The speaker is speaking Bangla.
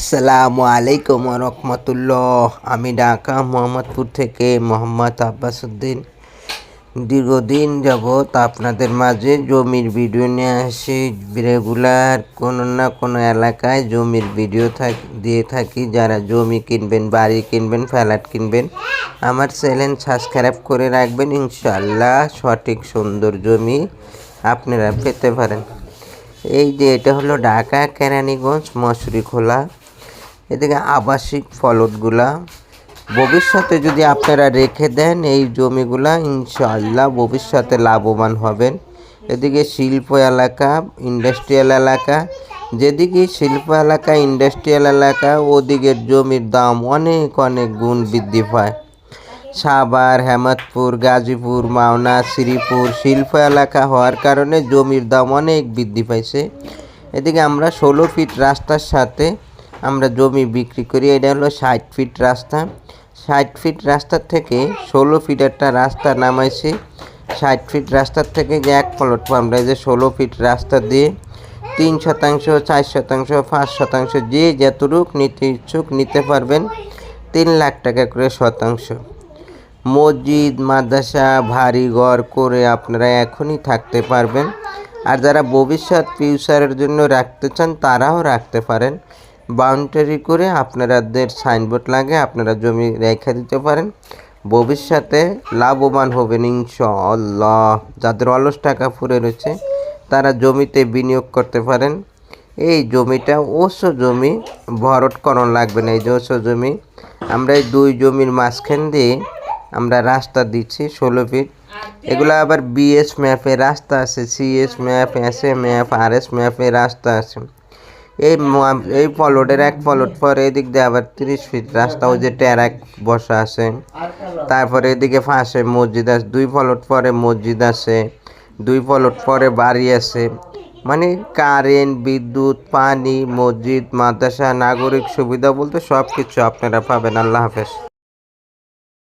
আসসালামু আলাইকুম রহমতুল্লাহ। আমি ঢাকা, মোহাম্মদপুর থেকে মোহাম্মদ আব্বাসুদ্দিন দীর্ঘদিন যাবৎ আপনাদের মাঝে জমির ভিডিও নিয়ে আসি। রেগুলার কোনো না কোনো এলাকায় জমির ভিডিও থাক, দিয়ে থাকি। যারা জমি কিনবেন, বাড়ি কিনবেন, ফ্ল্যাট কিনবেন, আমার চ্যানেল সাবস্ক্রাইব করে রাখবেন। ইনশাল্লাহ সঠিক সুন্দর জমি আপনারা পেতে পারেন। এই যে এটা হলো ঢাকা, কেরানীগঞ্জ মশুরি খোলা এদিকে আবাসিক ফলটগুলা ভবিষ্যতে যদি আপনারা রেখে দেন এই জমিগুলা, ইনশাআল্লাহ ভবিষ্যতে লাভবান হবেন। এদিকে শিল্প এলাকা, ইন্ডাস্ট্রিয়াল এলাকা, যেদিকে শিল্প এলাকা, ইন্ডাস্ট্রিয়াল এলাকা, ওদিকের জমির দাম অনেক অনেক গুণ বৃদ্ধি পায়। সাভার, হেমাদপুর, গাজীপুর, মাওনা, শ্রীপুর শিল্প এলাকা হওয়ার কারণে জমির দাম অনেক বৃদ্ধি পাইছে। এদিকে আমরা ষোলো ফিট রাস্তার সাথে আমরা জমি বিক্রি করি, এটা হলো ষাট ফিট রাস্তা। ষাট ফিট রাস্তার থেকে ষোলো ফিট একটা রাস্তা নামাইছি। ষাট ফিট রাস্তার থেকে যে এক প্লট আমরা যে ষোলো ফিট রাস্তা দিয়ে তিন শতাংশ, চার শতাংশ, পাঁচ শতাংশ, যে যতটুক নিতে ইচ্ছুক নিতে পারবেন, তিন লাখ টাকা করে শতাংশ। মসজিদ, মাদ্রাসা, ভারী ঘর করে আপনারা এখনই থাকতে পারবেন। আর যারা ভবিষ্যৎ ফিউচারের জন্য রাখতে চান, তারাও রাখতে পারেন। বাউন্ডারি করে আপনাদের সাইনবোর্ড লাগে আপনারা জমি রেখে দিতে পারেন। ভবিষ্যতে লাভবান হবেন ইনশাআল্লাহ। যাদের অলস টাকা ফুরে রয়েছে, তারা জমিতে বিনিয়োগ করতে পারেন। এই জমিটা ওসো জমি ভরটকরণ লাগবে না। এই যে ওসো জমি, আমরা এই দুই জমির মাঝখান দিয়ে আমরা রাস্তা দিচ্ছি ষোলো ফিট। এগুলো আবার বিএস ম্যাপে রাস্তা আছে CS map S A map R S ম্যাপে রাস্তা আছে। এই এই পলটের এক পলট পরে এদিক দিয়ে আবার তিরিশ ফিট রাস্তা, ওই যে ট্যারাক বসা আছে। তারপরে এদিকে ফাঁসে মসজিদ আছে, দুই পলট পরে মসজিদ আছে, দুই পলট পরে বাড়ি আছে। মানে কারেন্ট বিদ্যুৎ, পানি, মসজিদ, মাদ্রাসা, নাগরিক সুবিধা বলতে সব কিছু আপনারা পাবেন। আল্লাহ হাফেজ।